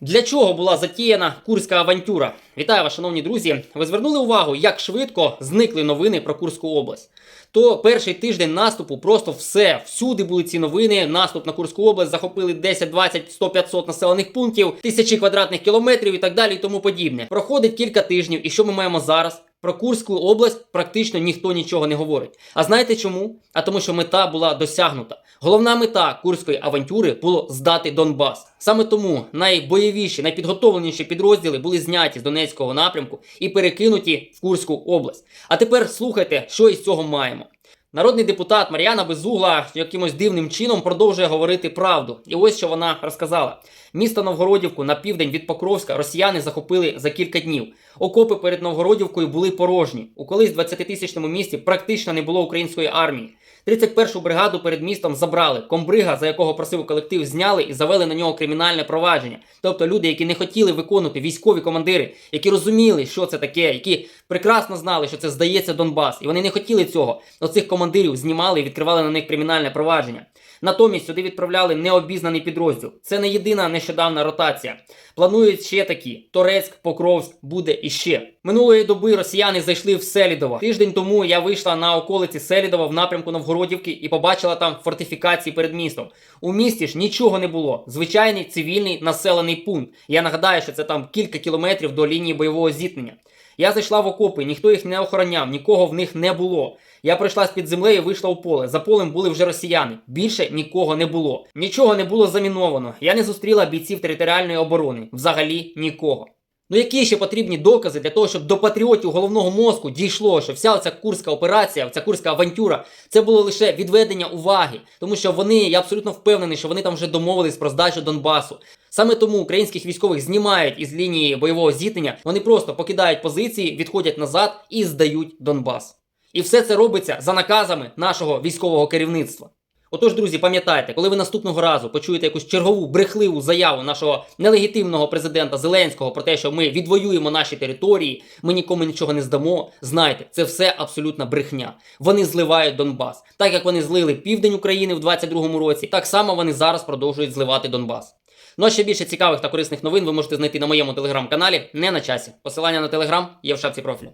Для чого була затіяна курська авантюра? Вітаю вас, шановні друзі. Ви звернули увагу, як швидко зникли новини про Курську область. То перший тиждень наступу просто все. Всюди були ці новини. Наступ на Курську область захопили 10, 20, 100, 500 населених пунктів, тисячі квадратних кілометрів і так далі, і тому подібне. Проходить кілька тижнів, і що ми маємо зараз? Про Курську область практично ніхто нічого не говорить. А знаєте чому? А тому, що мета була досягнута. Головна мета курської авантюри було здати Донбас. Саме тому найбойовіші, найпідготовленіші підрозділи були зняті з Донецького напрямку і перекинуті в Курську область. А тепер слухайте, що із цього маємо. Народний депутат Мар'яна Безугла якимось дивним чином продовжує говорити правду. І ось що вона розказала: місто Новгородівку на південь від Покровська росіяни захопили за кілька днів. Окопи перед Новгородівкою були порожні. У колись 20-тисячному місті практично не було української армії. 31-шу бригаду перед містом забрали. Комбрига, за якого просив колектив, зняли і завели на нього кримінальне провадження. Тобто люди, які не хотіли виконувати військові командири, які розуміли, що це таке, які прекрасно знали, що це здається Донбас, і вони не хотіли цього. Оцих командирів знімали і відкривали на них кримінальне провадження. Натомість сюди відправляли необізнаний підрозділ. Це не єдина нещодавна ротація. Планують ще такі: Торецьк, Покровськ буде іще. Минулої доби росіяни зайшли в Селідово. Тиждень тому я вийшла на околиці Селідова в напрямку Новгородівки і побачила там фортифікації перед містом. У місті ж нічого не було. Звичайний цивільний населений пункт. Я нагадаю, що це там кілька кілометрів до лінії бойового зіткнення. Я зайшла в окопи, ніхто їх не охороняв, нікого в них не було. Я прийшла з під землею вийшла у поле. За полем були вже росіяни. Більше нікого не було. Нічого не було заміновано. Я не зустріла бійців територіальної оборони. Взагалі нікого. Ну які ще потрібні докази для того, щоб до патріотів головного мозку дійшло, що вся ця курська операція, ця курська авантюра, це було лише відведення уваги, тому що вони, я абсолютно впевнений, що вони там вже домовились про здачу Донбасу. Саме тому українських військових знімають із лінії бойового зіткнення, вони просто покидають позиції, відходять назад і здають Донбас. І все це робиться за наказами нашого військового керівництва. Отож, друзі, пам'ятайте, коли ви наступного разу почуєте якусь чергову брехливу заяву нашого нелегітимного президента Зеленського про те, що ми відвоюємо наші території, ми нікому нічого не здамо. Знайте, це все абсолютна брехня. Вони зливають Донбас. Так як вони злили південь України в 22-му році, так само вони зараз продовжують зливати Донбас. Ну а ще більше цікавих та корисних новин ви можете знайти на моєму телеграм-каналі не на часі. Посилання на телеграм є в шапці профілю.